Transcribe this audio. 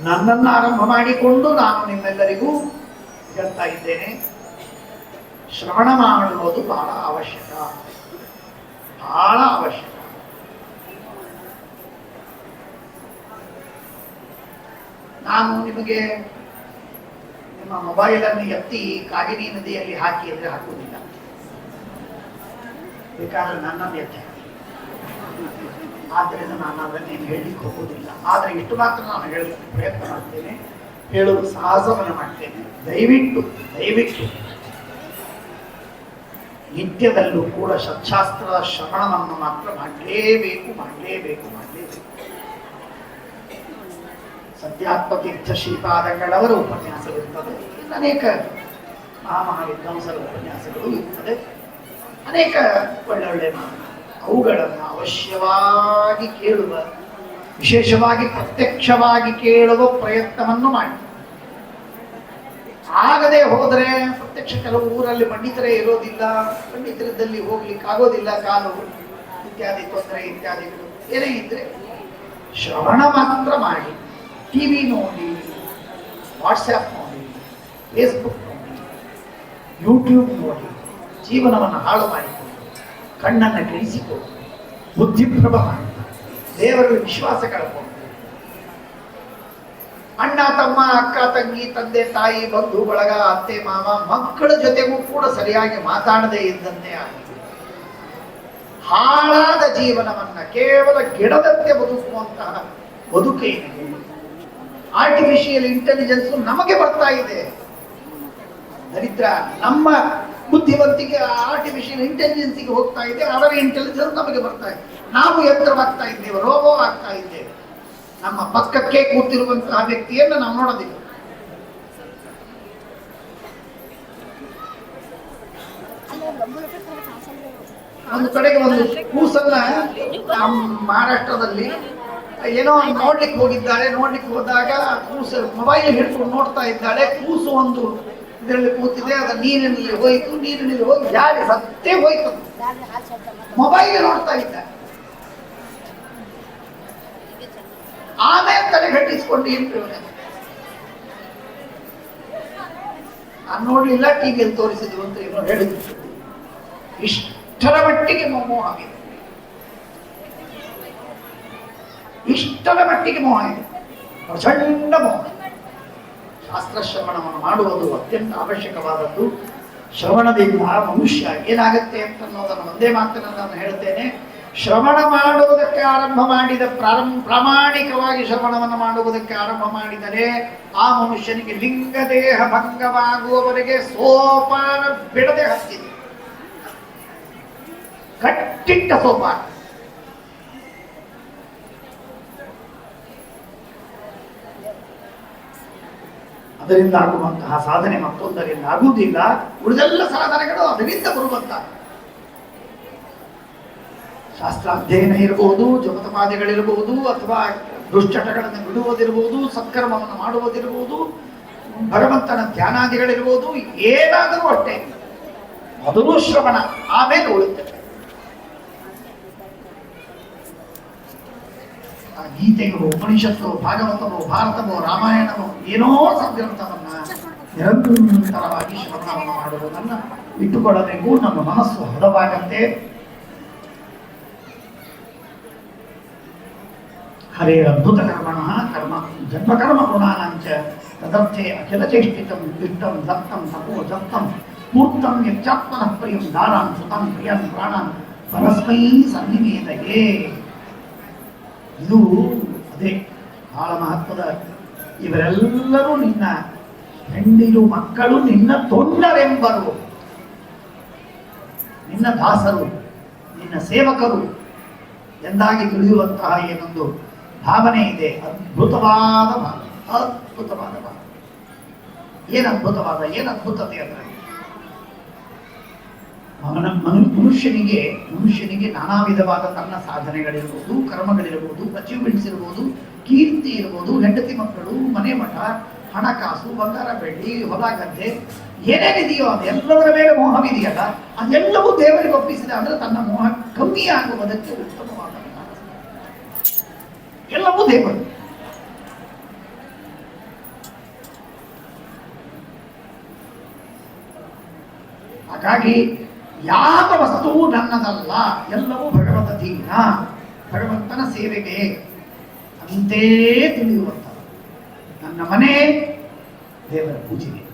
ನನ್ನನ್ನು ಆರಂಭ ಮಾಡಿಕೊಂಡು ನಾನು ನಿಮ್ಮೆಲ್ಲರಿಗೂ ಹೇಳ್ತಾ ಇದ್ದೇನೆ. ಶ್ರವಣ ಮಾಡುವುದು ಬಹಳ ಅವಶ್ಯಕ. ಬಹಳ ಅವಶ್ಯಕ. ನಾನು ನಿಮಗೆ ನಿಮ್ಮ ಮೊಬೈಲನ್ನು ಎತ್ತಿ ಕಾಗಿನಿ ನದಿಯಲ್ಲಿ ಹಾಕಿ ಅಂದರೆ ಹಾಕುವುದಿಲ್ಲ. ಬೇಕಾದ್ರೆ ನನ್ನನ್ನು ಎತ್ತಿ. ಆದ್ದರಿಂದ ನಾನು ಅದನ್ನೇನು ಹೇಳಲಿಕ್ಕೆ ಹೋಗುವುದಿಲ್ಲ. ಆದರೆ ಇಷ್ಟು ಮಾತ್ರ ನಾನು ಹೇಳಲಿಕ್ಕೆ ಪ್ರಯತ್ನ ಮಾಡ್ತೇನೆ, ಹೇಳಲು ಸಾಹಸವನ್ನು ಮಾಡ್ತೇನೆ. ದಯವಿಟ್ಟು ದಯವಿಟ್ಟು ನಿತ್ಯದಲ್ಲೂ ಕೂಡ ಸಚ್ಚಾಸ್ತ್ರದ ಶ್ರವಣವನ್ನು ಮಾತ್ರ ಮಾಡಲೇಬೇಕು ಮಾಡಲೇಬೇಕು ಮಾಡಲೇಬೇಕು. ಸತ್ಯಾತ್ಮತೀರ್ಥ ಶ್ರೀಪಾದಗಳವರ ಉಪನ್ಯಾಸವಿರುತ್ತದೆ ಅನೇಕ ಅನೇಕ ಮಹಾಮಹಾವಿದ್ವಾಂಸರ ಉಪನ್ಯಾಸಗಳು ಇರ್ತದೆ. ಅನೇಕ ಒಳ್ಳೆ ಒಳ್ಳೆ ಮಾತು ಅವುಗಳನ್ನು ಅವಶ್ಯವಾಗಿ ಕೇಳುವ, ವಿಶೇಷವಾಗಿ ಪ್ರತ್ಯಕ್ಷವಾಗಿ ಕೇಳುವ ಪ್ರಯತ್ನವನ್ನು ಮಾಡಿ. ಆಗದೆ ಹೋದರೆ ಪ್ರತ್ಯಕ್ಷ ಕೆಲವು ಊರಲ್ಲಿ ಪಂಡಿತರೇ ಇರೋದಿಲ್ಲ ಪಂಡಿತರದಲ್ಲಿ ಹೋಗ್ಲಿಕ್ಕೆ ಆಗೋದಿಲ್ಲ, ಕಾಲು ಇತ್ಯಾದಿ ತೊಂದರೆ ಇತ್ಯಾದಿಗಳು ಏನೇ ಇದ್ರೆ ಶ್ರವಣ ಮಾತ್ರ ಮಾಡಿ, ಟಿವಿ ನೋಡಿ, ವಾಟ್ಸ್ಆ್ಯಪ್ ನೋಡಿ ಫೇಸ್ಬುಕ್ ನೋಡಿ ಯೂಟ್ಯೂಬ್ ನೋಡಿ, ಜೀವನವನ್ನು ಹಾಳು ಮಾಡಿಕೊಂಡು ಕಣ್ಣನ್ನು ಗಳಿಸಿಕೊಂಡು ಬುದ್ಧಿಪ್ರಭ. ದೇವರ ವಿಶ್ವಾಸ ಕಳ್ಕೊಂಡು ಅಣ್ಣ, ತಮ್ಮ, ಅಕ್ಕ, ತಂಗಿ, ತಂದೆ, ತಾಯಿ, ಬಂಧು, ಬಳಗ, ಅತ್ತೆ, ಮಾವ, ಮಕ್ಕಳ ಜೊತೆಗೂ ಕೂಡ ಸರಿಯಾಗಿ ಮಾತಾಡದೇ ಇದ್ದಂತೆ ಆಗಿದೆ. ಹಾಳಾದ ಜೀವನವನ್ನ ಕೇವಲ ಗಿಡದಂತೆ ಬದುಕುವಂತಹ ಬದುಕೇನಿದೆ ಆರ್ಟಿಫಿಷಿಯಲ್ ಇಂಟೆಲಿಜೆನ್ಸ್ ನಮಗೆ ಬರ್ತಾ ಇದೆ. ದರಿದ್ರ, ನಮ್ಮ ಬುದ್ಧಿವಂತಿಕೆ ಆರ್ಟಿಫಿಷಿಯಲ್ ಇಂಟೆಲಿಜೆನ್ಸಿಗೆ ಹೋಗ್ತಾ ಇದೆ ಅದರ ಇಂಟೆಲಿಜೆನ್ಸ್ ನಮಗೆ ಬರ್ತಾ ಇದೆ. ನಾವು ಯಂತ್ರವಾಗ್ತಾ ಇದ್ದೇವೆ, ರೋಬೋ ಆಗ್ತಾ ಇದ್ದೇವೆ. ನಮ್ಮ ಪಕ್ಕಕ್ಕೆ ಕೂತಿರುವಂತಹ ವ್ಯಕ್ತಿಯನ್ನು ನಾವು ನೋಡೋದಿಲ್ಲ. ಒಂದು ಕಡೆಗೆ ಒಂದು ಕೂಸನ್ನ ಮಹಾರಾಷ್ಟ್ರದಲ್ಲಿ ಏನೋ ನೋಡ್ಲಿಕ್ಕೆ ಹೋಗಿದ್ದಾಳೆ ನೋಡ್ಲಿಕ್ಕೆ ಹೋದಾಗ ಕೂಸು ಮೊಬೈಲ್ ಹಿಡ್ಕೊಂಡು ನೋಡ್ತಾ ಇದ್ದಾಳೆ. ಕೂಸು ಒಂದು ಇದರಲ್ಲಿ ಕೂತಿದೆ ಅದು ನೀರಿನಲ್ಲಿ ಹೋಯ್ತು, ನೀರಿನಲ್ಲಿ ಹೋಗಿ ಜಾರಿ ಸತ್ತೇ ಹೋಯ್ತು. ಮೊಬೈಲ್ ನೋಡ್ತಾ ಇದ್ದ. ಆಮೇಲೆ ತಲೆ ಗಟ್ಟಿಸ್ಕೊಂಡು ಏನು ಪ್ರಯೋಜನ? ನಾನು ನೋಡ್ಲಿಲ್ಲ ಟಿವಿಯಲ್ಲಿ ತೋರಿಸಿದ್ರು ಅಂತ ಏನೋ ಹೇಳಿದ್ರು. ಇಷ್ಟರ ಮಟ್ಟಿಗೆ ಮೋಹ ಆಗಿದೆ. ಇಷ್ಟರ ಮಟ್ಟಿಗೆ ಮೋಹ ಇದೆ ಪ್ರಚಂಡ ಮೋಹ. ಶಾಸ್ತ್ರ ಶ್ರವಣವನ್ನು ಮಾಡುವುದು ಅತ್ಯಂತ ಅವಶ್ಯಕವಾದದ್ದು. ಶ್ರವಣದಿಂದ ಮನುಷ್ಯ ಏನಾಗುತ್ತೆ ಅಂತ ಅನ್ನೋದನ್ನು ಒಂದೇ ಮಾತನ್ನು ನಾನು ಹೇಳ್ತೇನೆ. ಶ್ರವಣ ಮಾಡುವುದಕ್ಕೆ ಆರಂಭ ಮಾಡಿದ ಪ್ರಾರಂಭ ಪ್ರಾಮಾಣಿಕವಾಗಿ ಶ್ರವಣವನ್ನು ಮಾಡುವುದಕ್ಕೆ ಆರಂಭ ಮಾಡಿದರೆ ಆ ಮನುಷ್ಯನಿಗೆ ಲಿಂಗದೇಹ ಭಂಗವಾಗುವವರೆಗೆ ಸೋಪಾನ ಬಿಡದೆ ಹತ್ತಿದೆ. ಕಟ್ಟಿಟ್ಟ ಸೋಪಾನ. ಅದರಿಂದ ಆಗುವಂತಹ ಸಾಧನೆ ಮತ್ತೊಂದರಿಂದ ಆಗುವುದಿಲ್ಲ. ಉಳಿದೆಲ್ಲ ಸಾಧನೆಗಳು ಅದರಿಂದ ಬರುವಂತ ಶಾಸ್ತ್ರ ಅಧ್ಯಯನ ಇರಬಹುದು, ಜಪತಪಾದಿಗಳಿರಬಹುದು, ಅಥವಾ ದುಶ್ಚಟಗಳನ್ನು ಬಿಡುವುದಿರಬಹುದು, ಸತ್ಕರ್ಮವನ್ನು ಮಾಡುವುದಿರಬಹುದು, ಭಗವಂತನ ಧ್ಯಾನಾದಿಗಳಿರ್ಬೋದು ಏನಾದರೂ ಅಷ್ಟೇ. ಮೊದಲು ಶ್ರವಣ, ಆಮೇಲೆ ಉಳಿತದೆ ಆ ಗೀತೆಗಳು ಉಪನಿಷತ್ತು ಭಾಗವತವೋ ಭಾರತವೋ ರಾಮಾಯಣವೋ ಏನೋ ಸದ್ಗ್ರಂಥವನ್ನ ನಿರಂತರವಾಗಿ ಶ್ರವಣವನ್ನು ಮಾಡುವುದನ್ನು ಇಟ್ಟುಕೊಳ್ಳಬೇಕು. ನಮ್ಮ ಮನಸ್ಸು ಹದವಾಗತ್ತೆ. ಹರೇ ಅದ್ಭುತ ಕರ್ಮಣ, ಕರ್ಮ ಜನ್ಮಕರ್ಮ ಗುಣಾನಾಂಚ ತದರ್ಥೆ ಅಖಿಲ ಚೇಷ್ಟಿತಂ ಇಷ್ಟಂ ದತ್ತಂ ತಪೋ ದತ್ತಂ ಮೂರ್ತಂ ಯಚ್ಚಾತ್ಮನ ಪ್ರಿಯಂ ದಾರಾಂ ಸುತಂ ಪ್ರಿಯಂ ಪ್ರಾಣಂ ಪರಸ್ಮೈ ಸನ್ನಿವೇದಯೇ. ಇದು ಅದೇ ಬಹಳ ಮಹತ್ವದ ಇವರೆಲ್ಲರೂ ನಿನ್ನ ಹೆಂಡಿರು ಮಕ್ಕಳು ನಿನ್ನ ತೊಂಡರೆಂಬರು ನಿನ್ನ ದಾಸರು, ನಿನ್ನ ಸೇವಕರು ಎಂದಾಗಿ ತಿಳಿಯುವಂತಹ ಏನೊಂದು ಭಾವನೆ ಇದೆ. ಅದ್ಭುತವಾದ ಭಾವ ಅದ್ಭುತವಾದ ಭಾವ. ಏನು ಅದ್ಭುತವಾದ, ಏನು ಅದ್ಭುತತೆ ಅಂದ್ರೆ? ಅವನ ಮನು ಮನುಷ್ಯನಿಗೆ ಮನುಷ್ಯನಿಗೆ ನಾನಾ ವಿಧವಾದ ತನ್ನ ಸಾಧನೆಗಳಿರ್ಬೋದು, ಕರ್ಮಗಳಿರ್ಬೋದು ಅಚೀವ್ಮೆಂಟ್ಸ್ ಇರ್ಬೋದು, ಕೀರ್ತಿ ಇರ್ಬೋದು, ಹೆಂಡತಿ ಮಕ್ಕಳು, ಮನೆ ಮಠ, ಹಣಕಾಸು, ಬಂಗಾರ ಬೆಳ್ಳಿ, ಹೊಲ ಗದ್ದೆ ಏನೇನಿದೆಯೋ ಅದೆಲ್ಲವರ ಮೇಲೆ ಮೋಹವಿದೆಯಲ್ಲ ಅದೆಲ್ಲವೂ ದೇವರಿಗೆ ಒಪ್ಪಿಸಿದ ಅಂದ್ರೆ ತನ್ನ ಮೋಹ ಕಮ್ಮಿ ಆಗುವುದಕ್ಕೆ ಉತ್ತಮವಾದ ಎಲ್ಲವೂ ದೇವರು. ಹಾಗಾಗಿ ಯಾವ ವಸ್ತುವು ನನ್ನದಲ್ಲ ಎಲ್ಲವೂ ಭಗವತ ದೀನ ಭಗವಂತನ ಸೇವೆಗೆ ಅಂತೇ ತಿಳಿಯುವಂತ ನನ್ನ ಮನೆ ದೇವರ ಪೂಜೆಗೆ.